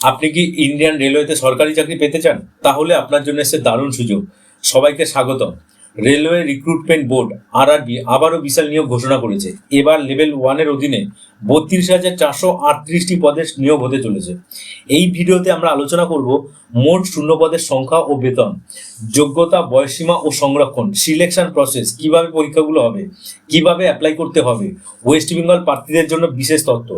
আপনি কি ইন্ডিয়ান রেলওয়েতে সরকারি চাকরি পেতে চান? তাহলে আপনার জন্য এসে দারুণ সুযোগ। সবাইকে স্বাগতম। রেলওয়ে রিক্রুটমেন্ট বোর্ড আরআরবি আবারও বিশাল নিয়োগ ঘোষণা করেছে। এবার লেভেল ওয়ানের অধীনে বত্রিশ হাজার চারশো আটত্রিশটি পদের নিয়োগ হতে চলেছে। এই ভিডিওতে আমরা আলোচনা করব মোট শূন্য পদের সংখ্যা ও বেতন, যোগ্যতা বয়সীমা ও সংরক্ষণ সিলেকশন প্রসেস কীভাবে পরীক্ষাগুলো হবে, কীভাবে অ্যাপ্লাই করতে হবে ওয়েস্ট বেঙ্গল প্রার্থীদের জন্য বিশেষ তথ্য।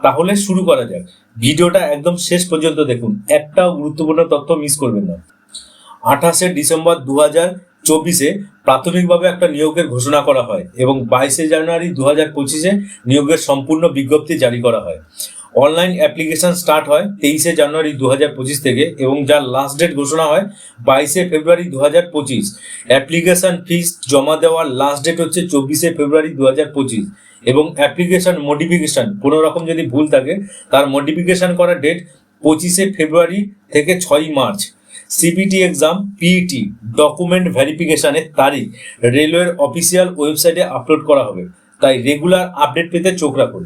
তাহলে শুরু করা যাক। ভিডিওটা একদম শেষ পর্যন্ত দেখুন। একটাও গুরুত্বপূর্ণ তথ্য মিস করবেন না। আঠাশে ডিসেম্বর দু হাজার চব্বিশে প্রাথমিকভাবে একটা নিয়োগের ঘোষণা করা হয় এবং বাইশে জানুয়ারি দু হাজার পঁচিশে নিয়োগের সম্পূর্ণ বিজ্ঞপ্তি জারি করা হয়। অনলাইন অ্যাপ্লিকেশন স্টার্ট হয় তেইশে জানুয়ারি দু হাজার পঁচিশ থেকে এবং যার লাস্ট ডেট ঘোষণা হয় বাইশে ফেব্রুয়ারি দু হাজার পঁচিশ। অ্যাপ্লিকেশন ফিস জমা দেওয়ার লাস্ট ডেট হচ্ছে চব্বিশে ফেব্রুয়ারি দু হাজার পঁচিশ এবং অ্যাপ্লিকেশন মডিফিকেশন কোনো রকম যদি ভুল থাকে তার মডিফিকেশন করার ডেট পঁচিশে ফেব্রুয়ারি থেকে ছয়ই March. CPT exam PET document ভেরিফিকেশনের তারিখ রেলওয়ের অফিসিয়াল ওয়েবসাইটে আপলোড করা হবে। তাই রেগুলার আপডেট পেতে চোখ রাখুন।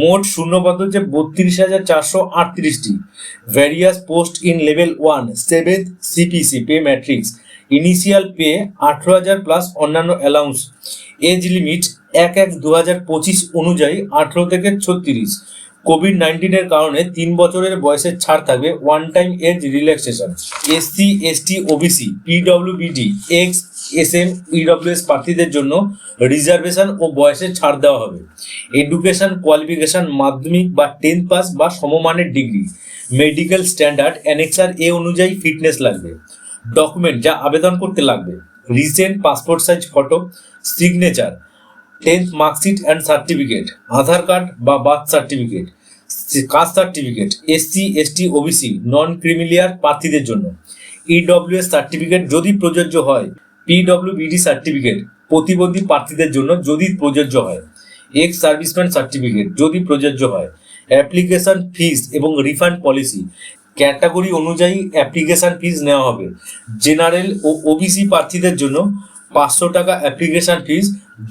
মোট শূন্যপদ হচ্ছে বত্রিশ হাজার চারশো আটত্রিশটি। Various post in level one seventh CPC pay matrix initial pay আঠেরো হাজার প্লাস অন্যান্য অ্যালাউন্স এজ লিমিট এক এক দু হাজার পঁচিশ অনুযায়ী আঠেরো থেকে ছত্রিশ। কোভিড নাইন্টিনের কারণে তিন বছরের বয়সের ছাড় থাকবে one time age relaxation SC ST OBC PWBD ex S M EWS প্রার্থীদের জন্য রিজার্ভেশন ও বয়সের ছাড় দেওয়া হবে। এডুকেশন কোয়ালিফিকেশন মাধ্যমিক বা টেন্থ পাস বা সমমানের degree medical standard annexure A অনুযায়ী ফিটনেস লাগবে। ডকুমেন্ট যা আবেদন করতে লাগবে recent passport size photo signature tenth marksheet and certificate Aadhaar card বা birth certificate caste certificate SC ST OBC non creamy layer প্রার্থীদের জন্য। ইডব্লিউএস সার্টিফিকেট যদি প্রযোজ্য হয় পিডব্লিউবিডি সার্টিফিকেট প্রতিবন্ধী প্রার্থীদের জন্য যদি প্রযোজ্য হয় এক্স সার্ভিসম্যান সার্টিফিকেট যদি প্রযোজ্য হয় অ্যাপ্লিকেশন ফিস এবং রিফান্ড পলিসি ক্যাটাগরি অনুযায়ী অ্যাপ্লিকেশন ফিস নেওয়া হবে। জেনারেল ও ওবিসি প্রার্থীদের জন্য পাঁচশো টাকা অ্যাপ্লিকেশন ফিস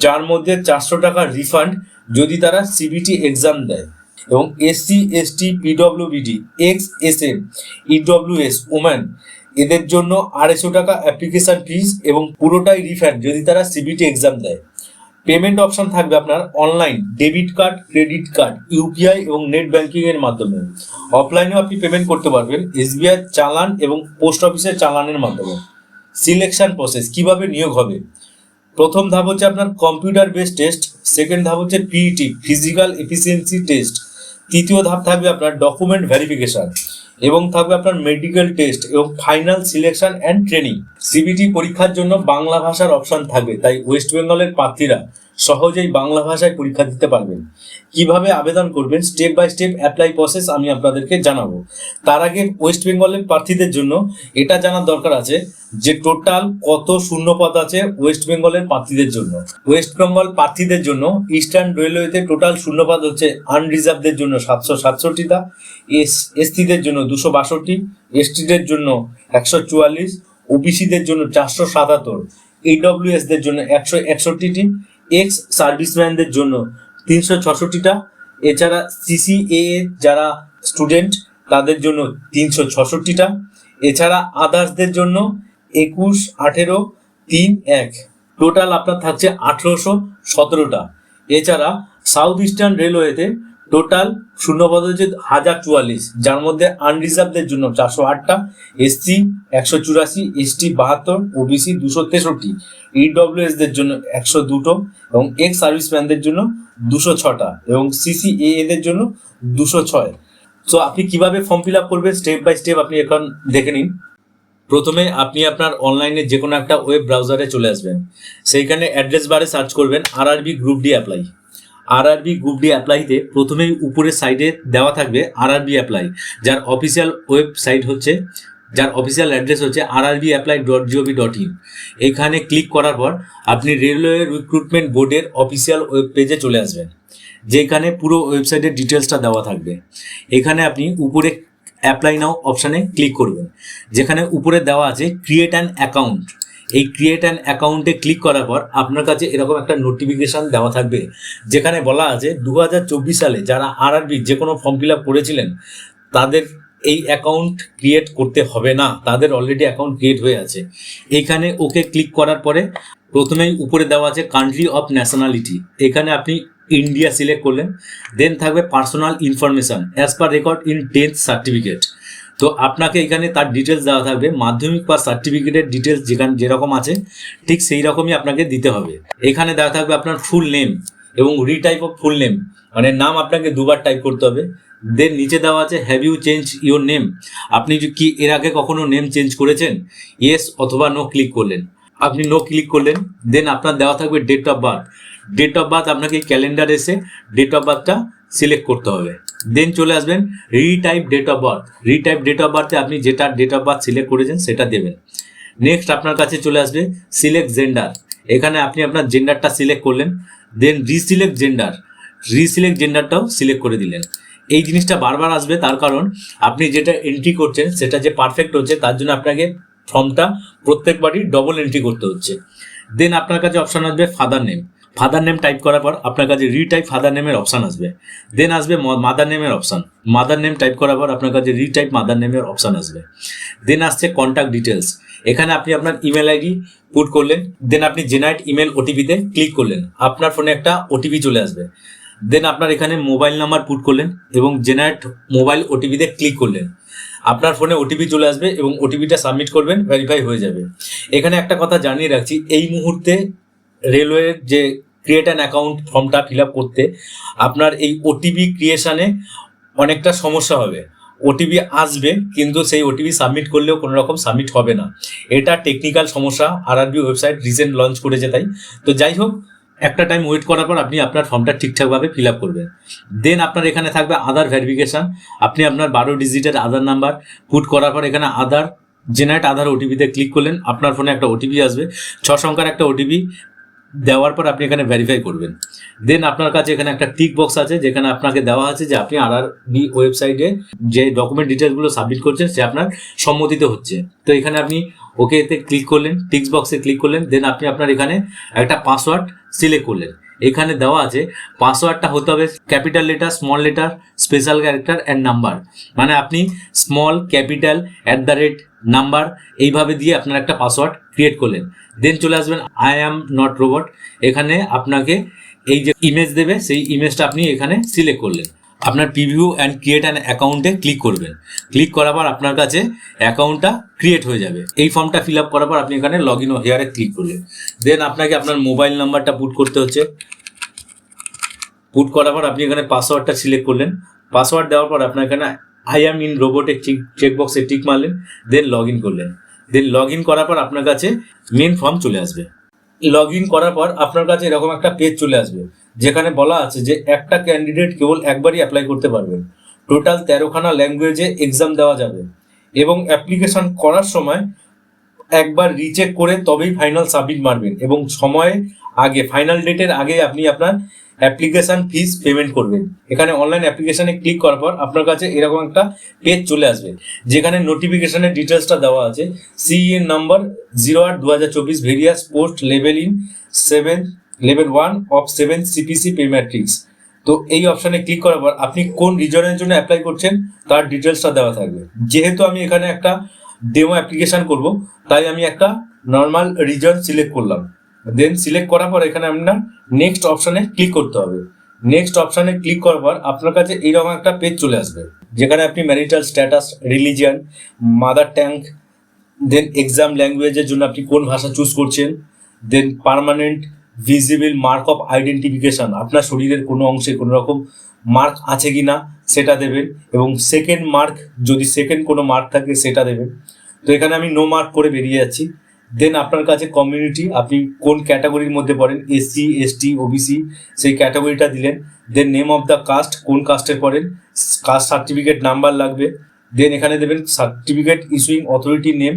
যার মধ্যে চারশো টাকা রিফান্ড যদি তারা সিবিটি এক্সাম দেয়। এবং SC ST PWBD ex S M EWS woman এদের জন্য আড়াইশো টাকা অ্যাপ্লিকেশন ফিস এবং পুরোটাই রিফান্ড যদি তারা সিবিটি এক্সাম দেয়। পেমেন্ট অপশন থাকবে আপনার online debit card credit card UPI এবং নেট ব্যাংকিং এর মাধ্যমে। অফলাইনেও আপনি পেমেন্ট করতে পারবেন এসবিআই চালান এবং পোস্ট অফিসের চালানের মাধ্যমে। সিলেকশন প্রসেস কীভাবে নিয়োগ হবে? প্রথম ধাপ হচ্ছে আপনার কম্পিউটার বেস টেস্ট সেকেন্ড ধাপ হচ্ছে পিইটি ফিজিক্যাল এফিসিয়েন্সি টেস্ট তৃতীয় ধাপ থাকবে আপনার ডকুমেন্ট ভেরিফিকেশন এবং থাকবে আপনার মেডিকেল টেস্ট এবং final selection and training CBT পরীক্ষার জন্য বাংলা ভাষার অপশন থাকবে, তাই ওয়েস্ট বেঙ্গলের প্রার্থীরা সহজেই বাংলা ভাষায় পরীক্ষা দিতে পারবেন। কীভাবে আবেদন করবেন step by step apply process আমি আপনাদেরকে জানাব। তার আগে ওয়েস্ট বেঙ্গলের প্রার্থীদের জন্য এটা জানার দরকার আছে যে টোটাল কত শূন্য পদ আছে ওয়েস্ট বেঙ্গলের প্রার্থীদের জন্য। ওয়েস্ট বেঙ্গল প্রার্থীদের জন্য ইস্টার্ন রেলওয়েতে টোটাল শূন্যপদ হচ্ছে আনরিজার্ভদের জন্য সাতশো সাতষট্টিটা এস এসটিদের জন্য দুশো বাষট্টি এসটিদের জন্য একশো চুয়াল্লিশ ওবিসিদের জন্য চারশো সাতাত্তর ইডব্লিউএসদের জন্য একশো একষট্টিটি এক্স সার্ভিসম্যানদের জন্য তিনশো ছষট্টিটা। এছাড়া সিসিএ যারা স্টুডেন্ট তাদের জন্য তিনশো ছষট্টিটা। এছাড়া আদার্সদের জন্য একুশ আঠেরো, তিন এক। টোটাল আপনার থাকছে আঠেরোশো সতেরোটা। এছাড়া সাউথ ইস্টার্ন রেলওয়েতে টোটাল শূন্যপদ হচ্ছে হাজার চুয়াল্লিশ, যার মধ্যে আনরিজার্ভদের জন্য চারশো আটটা এসসি একশো চুরাশি এসটি বাহাত্তর ওবিসি দুশো তেষট্টি ইডব্লিউএস দের জন্য একশো দুটো এবং এক্স সার্ভিসম্যানদের জন্য দুশো ছটা এবং সিসিএ এদের জন্য দুশো ছয়। সো আপনি কীভাবে ফর্ম ফিল আপ করবেন? স্টেপ বাই স্টেপ আপনি এখন দেখে নিন। প্রথমে আপনি আপনার অনলাইনে যে কোনো একটা ওয়েব ব্রাউজারে চলে আসবেন। সেইখানে অ্যাড্রেস বারে সার্চ করবেন RRB group D apply RRB group D অ্যাপ্লাইতে প্রথমেই উপরের সাইডে দেওয়া থাকবে আরআরবি অ্যাপ্লাই যার অফিসিয়াল ওয়েবসাইট হচ্ছে, যার অফিসিয়াল অ্যাড্রেস হচ্ছে RRB apply dot GOV dot in এখানে ক্লিক করার পর আপনি রেলওয়ে রিক্রুটমেন্ট বোর্ডের অফিসিয়াল ওয়েব পেজে চলে আসবেন, যেখানে পুরো ওয়েবসাইটের ডিটেলসটা দেওয়া থাকবে। এখানে আপনি উপরে অ্যাপ্লাই নাও অপশানে ক্লিক করবেন। যেখানে উপরে দেওয়া আছে ক্রিয়েট অ্যান অ্যাকাউন্ট এই ক্রিয়েট অ্যান অ্যাকাউন্টে ক্লিক করার পর আপনার কাছে এরকম একটা নোটিফিকেশান দেওয়া থাকবে। যেখানে বলা আছে দু হাজার চব্বিশ সালে যারা আরআরবি যে কোনো ফর্ম ফিল আপ করেছিলেন, তাদের এই অ্যাকাউন্ট ক্রিয়েট করতে হবে না। তাদের অলরেডি অ্যাকাউন্ট ক্রিয়েট হয়ে আছে। এখানে ওকে ক্লিক করার পরে প্রথমেই উপরে দেওয়া আছে কান্ট্রি অফ ন্যাশনালিটি এখানে আপনি ইন্ডিয়া সিলেক্ট করলেন দেন থাকবে personal information as per record in tenth certificate তো আপনাকে এখানে তার ডিটেলস দেওয়া থাকবে, মাধ্যমিক বা সার্টিফিকেটের ডিটেলস যেখানে যেরকম আছে, ঠিক সেই রকমই আপনাকে দিতে হবে। এখানে দেওয়া থাকবে আপনার ফুল নেম এবং রিটাইপ অফ ফুল নেম মানে নাম আপনাকে দুবার টাইপ করতে হবে। দেন নিচে দেওয়া আছে have you change your name আপনি কি এর আগে কখনো নেম চেঞ্জ করেছেন? ইয়েস অথবা নো ক্লিক করলেন। আপনি নো ক্লিক করলেন দেন আপনার দেওয়া থাকবে date of birth date of birth আপনাকে ক্যালেন্ডার এসে ডেট অফ বার্থটা সিলেক্ট করতে হবে। দেন চলে আসবেন retype date of birth retype date of বার্থে আপনি যেটা ডেট অফ বার্থ সিলেক্ট করেছেন সেটা দেবেন। নেক্সট আপনার কাছে চলে আসবে সিলেক্ট জেন্ডার এখানে আপনি আপনার জেন্ডারটা সিলেক্ট করলেন দেন রিসিলেক্ট জেন্ডার রিসিলেক্ট জেন্ডারটাও সিলেক্ট করে দিলেন। এই জিনিসটা বারবার আসবে, তার কারণ আপনি যেটা এন্ট্রি করছেন, সেটা যে পারফেক্ট হচ্ছে, তার জন্য আপনাকে ফর্মটা প্রত্যেকবারই ডবল এন্ট্রি করতে হচ্ছে। দেন আপনার কাছে অপশান আসবে father name father name type করার পর আপনার কাছে রিটাইপ ফাদার নেমের অপশন আসবে। দেন আসবে মাদার নেমের অপশন মাদার নেম টাইপ করার পর আপনার কাছে রিটাইপ মাদার নেমের অপশন আসবে। দেন আসছে কন্ট্যাক্ট ডিটেলস এখানে আপনি আপনার ইমেল আইডি পুট করলেন। দেন আপনি জেনারেট ইমেল ওটিপিতে ক্লিক করলেন। আপনার ফোনে একটা ওটিপি চলে আসবে। দেন আপনার এখানে মোবাইল নাম্বার পুট করলেন এবং জেনারেট মোবাইল ওটিপিতে ক্লিক করলেন। আপনার ফোনে ওটিপি চলে আসবে এবং ওটিপিটা সাবমিট করবেন ভেরিফাই হয়ে যাবে। এখানে একটা কথা জানিয়ে রাখছি, এই মুহূর্তে রেলওয়ের যে ক্রিয়েট অ্যান অ্যাকাউন্ট ফর্মটা ফিল আপ করতে আপনার এই ওটিপি ক্রিয়েশানে অনেকটা সমস্যা হবে। ওটিপি আসবে, কিন্তু সেই ওটিপি সাবমিট করলেও কোনো রকম সাবমিট হবে না। এটা টেকনিক্যাল সমস্যা আর আরআরবি ওয়েবসাইট রিসেন্ট লঞ্চ করেছে তাই। তো যাই হোক একটা টাইম ওয়েট করার পর আপনি আপনার ফর্মটা ঠিকঠাকভাবে ফিল আপ করবেন। দেন আপনার এখানে থাকবে আধার ভেরিফিকেশন আপনি আপনার বারো ডিজিটের আধার নাম্বার পুট করার পর এখানে আধার জেনারেট আধার ওটিপিতে ক্লিক করলেন। আপনার ফোনে একটা ওটিপি আসবে। ছ সংখ্যার একটা ওটিপি দেওয়ার পর আপনি এখানে ভেরিফাই করবেন। দেন আপনার কাছে এখানে একটা টিক বক্স আছে, যেখানে আপনাকে দেওয়া আছে যে আপনি আর বি ওয়েবসাইটে যে ডকুমেন্ট ডিটেলসগুলো সাবমিট করছেন, সে আপনার সম্মতিতে হচ্ছে। তো এখানে আপনি ওকে এতে ক্লিক করলেন টিক্স বক্সে ক্লিক করলেন দেন আপনি আপনার এখানে একটা পাসওয়ার্ড সিলেক্ট করলেন। এখানে দেওয়া আছে পাসওয়ার্ডটা হতে হবে capital letter small letter special character and number মানে আপনি small capital at the rate number এইভাবে দিয়ে আপনার একটা পাসওয়ার্ড ক্রিয়েট করলেন। দেন চলে আসবেন আই অ্যাম নট রোবট এখানে আপনাকে এই যে ইমেজ দেবে, সেই ইমেজটা আপনি এখানে সিলেক্ট করলেন। আপনার প্রিভিউ অ্যান্ড ক্রিয়েট অ্যান অ্যাকাউন্টে ক্লিক করবেন। ক্লিক করার পর আপনার কাছে অ্যাকাউন্টটা ক্রিয়েট হয়ে যাবে। এই ফর্মটা ফিল আপ করার পর আপনি এখানে লগ ইন হেয়ারে ক্লিক করলেন দেন আপনাকে আপনার মোবাইল নাম্বারটা পুট করতে হচ্ছে। পুট করার পর আপনি এখানে পাসওয়ার্ডটা সিলেক্ট করলেন। পাসওয়ার্ড দেওয়ার পর আপনার এখানে আই অ্যাম ইন রোবটে চেক চেকবক্সে টিক মারলেন। দেন লগ ইন করলেন। দেন লগ ইন করার পর আপনার কাছে মেন ফর্ম চলে আসবে। লগ ইন করার পর আপনার কাছে এরকম একটা পেজ চলে আসবে। যেখানে বলা আছে যে একটা ক্যান্ডিডেট কেবল একবারই অ্যাপ্লাই করতে পারবেন। টোটাল তেরোখানা ল্যাঙ্গুয়েজে এক্সাম দেওয়া যাবে এবং অ্যাপ্লিকেশন করার সময় একবার রিচেক করে তবেই ফাইনাল সাবমিট মারবেন এবং সময়ে আগে ফাইনাল ডেটের আগে আপনি আপনার অ্যাপ্লিকেশন ফিস পেমেন্ট করবেন। এখানে অনলাইন অ্যাপ্লিকেশানে ক্লিক করার পর আপনার কাছে এরকম একটা পেজ চলে আসবে, যেখানে নোটিফিকেশনের ডিটেলসটা দেওয়া আছে। সিএ নাম্বার জিরো আট দু হাজার চব্বিশ various post level in seven level one of seven CPC pay matrix তো এই অপশানে ক্লিক করার পর আপনি কোন রিজনের জন্য অ্যাপ্লাই করছেন, তার ডিটেলসটা দেওয়া থাকবে। যেহেতু আমি এখানে একটা ডেমো অ্যাপ্লিকেশন করব, তাই আমি একটা নর্মাল রিজন সিলেক্ট করলাম। দেন সিলেক্ট করার পর এখানে আপনার নেক্সট অপশানে ক্লিক করতে হবে। নেক্সট অপশানে ক্লিক করার পর আপনার কাছে এইরকম একটা পেজ চলে আসবে, যেখানে আপনি marital status religion mother tongue then exam ল্যাঙ্গুয়েজের জন্য আপনি কোন ভাষা চুজ করছেন then permanent visible mark of identification আপনার শরীরের কোনো অংশে কোনো রকম মার্ক আছে কি না সেটা দেবেন। এবং সেকেন্ড মার্ক যদি সেকেন্ড কোনো মার্ক থাকে, সেটা দেবেন। তো এখানে আমি নো মার্ক করে বেরিয়ে যাচ্ছি। দেন আপনার কাছে কমিউনিটি আপনি কোন ক্যাটাগরির মধ্যে পড়েন? এসসি এসটি ওবিসি সেই ক্যাটাগরিটা দিলেন। Then name of the caste কোন কাস্টে পড়েন? কাস্ট সার্টিফিকেট নাম্বার লাগবে। দেন এখানে দেবেন certificate issuing authority name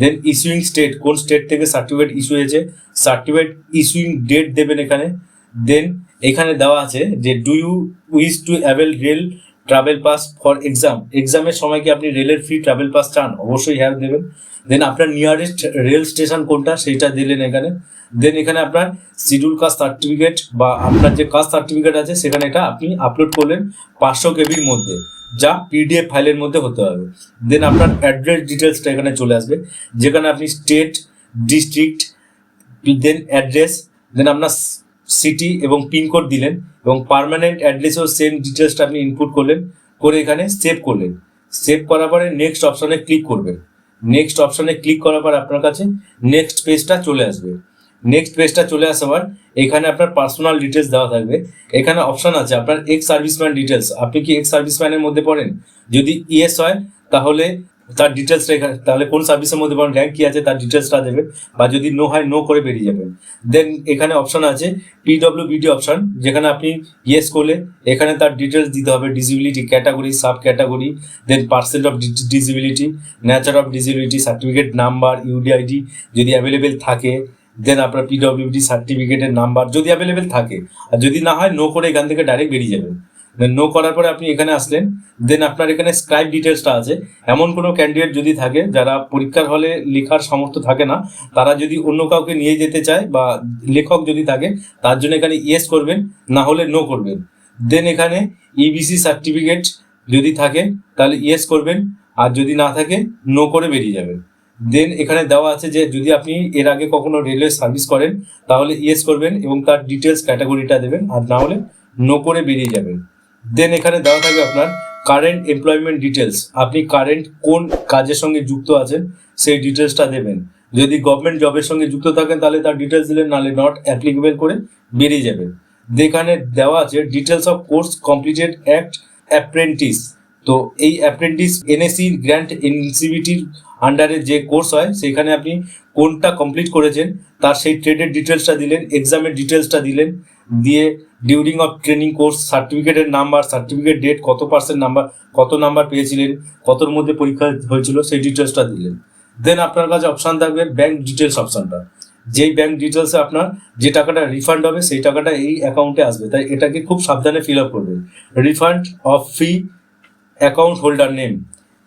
then issuing state কোন স্টেট থেকে সার্টিফিকেট ইস্যু হয়েছে সার্টিফিকেট ইস্যুইং ডেট দেবেন এখানে। দেন এখানে দেওয়া আছে যে do you wish to avail rail travel pass for exam এক্সামের সময় কি আপনি রেলের ফ্রি ট্রাভেল পাস চান? অবশ্যই হ্যাঁ দেবেন। দেন আপনার নিয়ারেস্ট রেল স্টেশন কোনটা, সেইটা দিলেন এখানে। দেন এখানে আপনার শিডিউল কাস্ট সার্টিফিকেট বা আপনার যে কাস্ট সার্টিফিকেট আছে, সেখানে এটা আপনি আপলোড করলেন পাঁচশো কেবির মধ্যে। যা পিডিএফ ফাইলের মধ্যে হতে হবে। দেন আপনার অ্যাড্রেস ডিটেলসটা এখানে চলে আসবে। যেখানে আপনি state district then address then আপনার সিটি এবং পিনকোড দিলেন এবং পার্মানেন্ট ও সেম ডিটেলসটা আপনি ইনপুট করলেন, করে এখানে সেভ করলেন। সেভ করার পরে নেক্সট অপশনে ক্লিক করবেন। নেক্সট অপশনে ক্লিক করার পর আপনার কাছে নেক্সট পেজটা চলে আসবে। নেক্সট পেজটা চলে আসার এখানে আপনার পার্সোনাল ডিটেলস দেওয়া থাকবে। এখানে অপশন আছে, আপনার এক্স সার্ভিসম্যান ডিটেলস আপনি কি এক্স সার্ভিসম্যানের মধ্যে পড়েন? যদি ইয়েস হয়, তাহলে তার ডিটেলসটা এখানে তাহলে কোন সার্ভিসের মধ্যে পড়েন? র্যাঙ্ক কি আছে, তার ডিটেলসটা দেবে বা যদি নো হয় নো করে বেরিয়ে যাবেন। দেন এখানে অপশন আছে পিডব্লিউবিডি অপশন যেখানে আপনি ইয়েস করলে, এখানে তার ডিটেলস দিতে হবে। Disability category sub category then percent of disability nature of disability certificate number UDID যদি অ্যাভেলেবেল থাকে দেন আপনার পিডব্লিউডি সার্টিফিকেটের নাম্বার যদি অ্যাভেলেবেল থাকে। আর যদি না হয় নো করে এখান থেকে ডাইরেক্ট বেরিয়ে যাবেন। নো করার পরে আপনি এখানে আসলেন। দেন আপনার এখানে স্ক্রাইব ডিটেলসটা আছে। এমন কোনো ক্যান্ডিডেট যদি থাকে, যারা পরীক্ষার হলে লেখার সামর্থ্য থাকে না, তারা যদি অন্য কাউকে নিয়ে যেতে চায় বা লেখক যদি থাকে, তার জন্য এখানে ইয়েস করবেন, না হলে নো করবেন। দেন এখানে E ইবিসি সার্টিফিকেট যদি থাকে, তাহলে ইয়েস করবেন। আর যদি না থাকে নো করে বেরিয়ে যাবেন। দেন এখানে দেওয়া আছে যে যদি আপনি এর আগে কখনো রেলওয়ে সার্ভিস করেন, তাহলে ইয়েস করবেন এবং তার ডিটেলস ক্যাটাগরিটা দেবেন আর না হলে নো করে বেরিয়ে যাবেন। দেন এখানে দেওয়া থাকবে আপনার কারেন্ট এমপ্লয়মেন্ট ডিটেলস আপনি কারেন্ট কোন কাজের সঙ্গে যুক্ত আছেন, সেই ডিটেলসটা দেবেন। যদি গভর্নমেন্ট জবের সঙ্গে যুক্ত থাকেন, তাহলে তার ডিটেলস দিলেন নাহলে নট অ্যাপ্লিকেবল করে বেরিয়ে যাবেন। এখানে দেওয়া আছে details of course completed act apprentice তো এই অ্যাপ্রেন্টিস এনএসি গ্র্যান্ট এনসিবিটির আন্ডারে যে কোর্স হয়, সেখানে আপনি কোনটা কমপ্লিট করেছেন, তার সেই ট্রেডের ডিটেলসটা দিলেন এক্সামের ডিটেলসটা দিলেন, দিয়ে ডিউরিং অফ ট্রেনিং কোর্স সার্টিফিকেটের নাম্বার সার্টিফিকেট ডেট কত পার্সেন্ট নাম্বার কত নাম্বার পেয়েছিলেন, কতর মধ্যে পরীক্ষা হয়েছিল, সেই ডিটেলসটা দিলেন। দেন আপনার কাছে অপশান থাকবে ব্যাংক ডিটেলস অপশানটা যেই ব্যাংক ডিটেলসে আপনার যে টাকাটা রিফান্ড হবে, সেই টাকাটা এই অ্যাকাউন্টে আসবে। তাই এটাকে খুব সাবধানে ফিল আপ করবেন। Refund of fee account holder name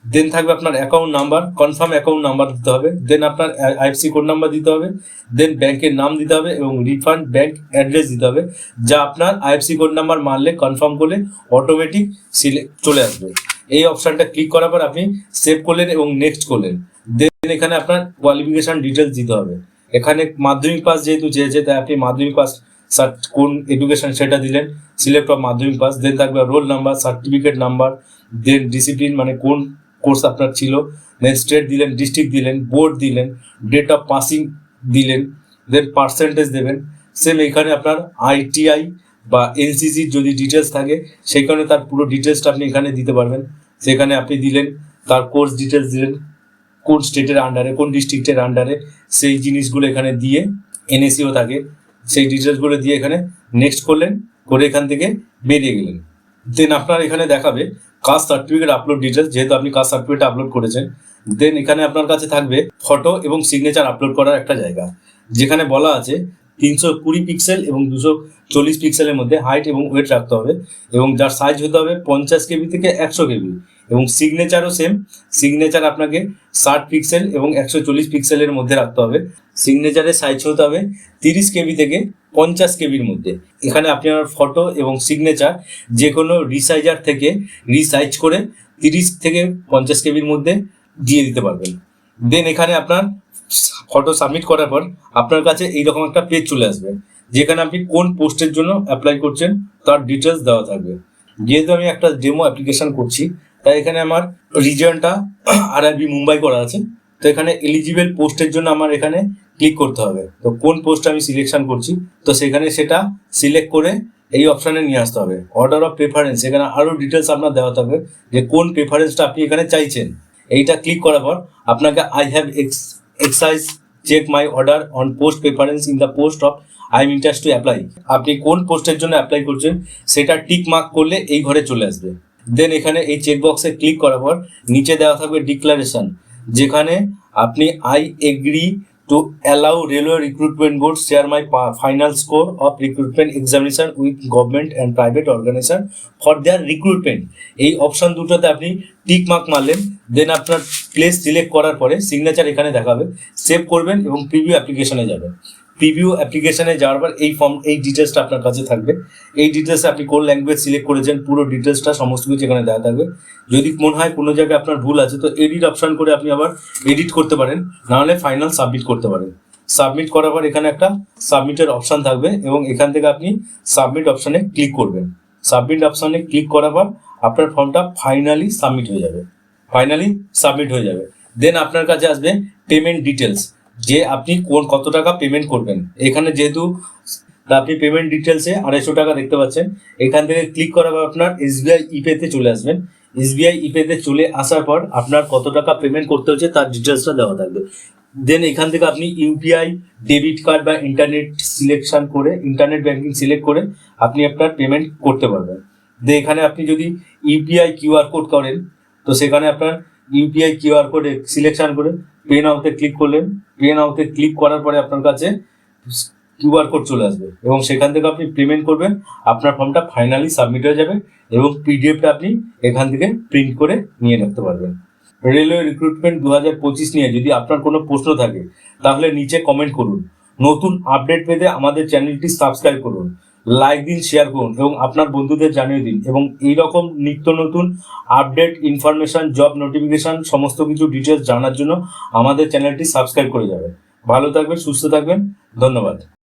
then থাকবে আপনার account number confirm account number দিতে হবে। দেন আপনার আইএফসি কোড নাম্বার দিতে হবে। দেন ব্যাংকের নাম দিতে হবে এবং রিফান্ড ব্যাংক অ্যাড্রেস দিতে হবে, যা আপনার আইএফসি কোড নাম্বার মারলে কনফার্ম করলে অটোমেটিক সিলে চলে আসবে। এই অপশানটা ক্লিক করার পর আপনি সেভ করলেন এবং নেক্সট করলেন। দেন এখানে আপনার কোয়ালিফিকেশন ডিটেলস দিতে হবে। এখানে মাধ্যমিক পাস যেহেতু চেয়েছে, তাই আপনি মাধ্যমিক পাস কোন এডুকেশন সেটা দিলেন select of Madhyamik pass then থাকবে roll number certificate number then discipline মানে কোন কোর্স আপনার ছিল দেন স্টেট দিলেন ডিস্ট্রিক্ট দিলেন বোর্ড দিলেন ডেট অফ পাসিং দিলেন দেন পার্সেন্টেজ দেবেন। সেম এখানে আপনার আইটিআই বা এনসিসির যদি ডিটেলস থাকে, সেখানে তার পুরো ডিটেলসটা আপনি এখানে দিতে পারবেন। সেখানে আপনি দিলেন, তার কোর্স ডিটেলস দিলেন, কোন স্টেটের আন্ডারে কোন ডিস্ট্রিক্টের আন্ডারে সেই জিনিসগুলো এখানে দিয়ে এনএসিও থাকে, সেই ডিটেলসগুলো দিয়ে এখানে নেক্সট করলেন, করে এখান থেকে বেরিয়ে গেলেন। দেন আপনার এখানে দেখাবে কাস্ট সার্টিফিকেট আপলোড ডিটেলস যেহেতু আপনি কাস্ট সার্টিফিকেট আপলোড করেছেন দেন এখানে আপনার কাছে থাকবে ফটো এবং সিগনেচার আপলোড করার একটা জায়গা, যেখানে বলা আছে তিনশো কুড়ি পিক্সেল এবং দুশো চল্লিশ পিক্সেলের মধ্যে হাইট এবং ওয়েট রাখতে হবে এবং যার সাইজ হতে হবে পঞ্চাশ কেবি থেকে একশো কেবি এবং সিগনেচারও সেম সিগনেচার আপনাকে ষাট পিক্সেল এবং একশো চল্লিশ পিক্সেলের মধ্যে রাখতে হবে সিগনেচারের সাইজ হতে হবে তিরিশ কেবি থেকে পঞ্চাশ কেবির মধ্যে। এখানে আপনার ফটো এবং সিগনেচার যে কোনো রিসাইজার থেকে রিসাইজ করে তিরিশ থেকে পঞ্চাশ কেবির মধ্যে দিয়ে দিতে পারবেন। দেন এখানে আপনার ফটো সাবমিট করার পর আপনার কাছে এইরকম একটা পেজ চলে আসবে, যেখানে আপনি কোন পোস্টের জন্য অ্যাপ্লাই করছেন তার ডিটেলস দেওয়া থাকবে। যেহেতু আমি একটা ডেমো অ্যাপ্লিকেশন করছি, তাই এখানে আমার রিজনটা আর মুম্বাই করা আছে। তো এখানে এলিজিবল পোস্টের জন্য আমার এখানে ক্লিক করতে হবে। তো কোন পোস্ট আমি সিলেকশন করছি, তো সেখানে সেটা সিলেক্ট করে এই অপশানে নিয়ে আসতে হবে। অর্ডার অফ প্রেফারেন্স এখানে আরও ডিটেলস আপনার দেওয়া থাকবে যে কোন প্রেফারেন্সটা আপনি এখানে চাইছেন। এইটা ক্লিক করার পর আপনাকে I have ex exercise check my order on post preference in the post of I am interest to apply আপনি কোন পোস্টের জন্য অ্যাপ্লাই করছেন, সেটা টিক মার্ক করলে এই ঘরে চলে আসবে। দেন এখানে এই চেকবক্সে ক্লিক করার পর নিচে দেওয়া থাকবে ডিক্লারেশন যেখানে আপনি I agree to allow railway recruitment board share my final score of recruitment examination with government and private organization for their recruitment এই অপশান দুটোতে আপনি টিক মার্ক মারলেন দেন আপনার প্লেস সিলেক্ট করার পরে সিগনেচার এখানে দেখাবে সেভ করবেন এবং প্রিভিউ অ্যাপ্লিকেশনে যাবেন প্রিভিউ অ্যাপ্লিকেশনে যাওয়ার পর এই ফর্ম এই ডিটেলসটা আপনার কাছে থাকবে। এই ডিটেলসে আপনি কোন ল্যাঙ্গুয়েজ সিলেক্ট করেছেন, পুরো ডিটেলসটা সমস্ত কিছু এখানে দেওয়া থাকবে। যদি মনে হয় কোনো জায়গায় আপনার ভুল আছে, তো এডিট অপশন করে আপনি আবার এডিট করতে পারেন নাহলে ফাইনাল সাবমিট করতে পারেন। সাবমিট করার পর এখানে একটা সাবমিটের অপশন থাকবে এবং এখান থেকে আপনি সাবমিট অপশনে ক্লিক করবেন। সাবমিট অপশনে ক্লিক করার পর আপনার ফর্মটা ফাইনালি সাবমিট হয়ে যাবে। ফাইনালি সাবমিট হয়ে যাবে। দেন আপনার কাছে আসবে পেমেন্ট ডিটেলস যে আপনি কোন কত টাকা পেমেন্ট করবেন। এখানে যেহেতু আপনি পেমেন্ট ডিটেলসে আড়াইশো টাকা দেখতে পাচ্ছেন, এখান থেকে ক্লিক করার পর আপনার এসবিআই ইপেতে চলে আসবেন। এসবিআই ইপেতে চলে আসার পর আপনার কত টাকা পেমেন্ট করতে হচ্ছে তার ডিটেলসটা দেওয়া থাকবে। দেন এখান থেকে আপনি ইউপিআই ডেবিট কার্ড বা ইন্টারনেট সিলেকশন করে ইন্টারনেট ব্যাংকিং সিলেক্ট করে আপনি আপনার পেমেন্ট করতে পারবেন। দিয়ে এখানে আপনি যদি ইউপিআই কিউআর কোড করেন, তো সেখানে আপনার ইউপিআই কিউআর কোডে সিলেকশন করে পে নাওতে ক্লিক করলেন। পে নাওতে ক্লিক করার পরে আপনার কাছে কিউআর কোড চলে আসবে এবং সেখান থেকে আপনি পেমেন্ট করবেন। আপনার ফর্মটা ফাইনালি সাবমিট হয়ে যাবে এবং পিডিএফটা আপনি এখান থেকে প্রিন্ট করে নিয়ে রাখতে পারবেন। রেলওয়ে রিক্রুটমেন্ট দু হাজার পঁচিশ নিয়ে যদি আপনার কোনো প্রশ্ন থাকে, তাহলে নিচে কমেন্ট করুন। নতুন আপডেট পেতে আমাদের চ্যানেলটি সাবস্ক্রাইব করুন। লাইক দিন শেয়ার করুন এবং আপনার বন্ধুদের জানিয়ে দিন এবং এই রকম নিত্য নতুন আপডেট ইনফরমেশন জব নোটিফিকেশন সমস্ত কিছু ডিটেলস জানার জন্য আমাদের চ্যানেলটি সাবস্ক্রাইব করে যাবেন। ভালো থাকবেন, সুস্থ থাকবেন, ধন্যবাদ।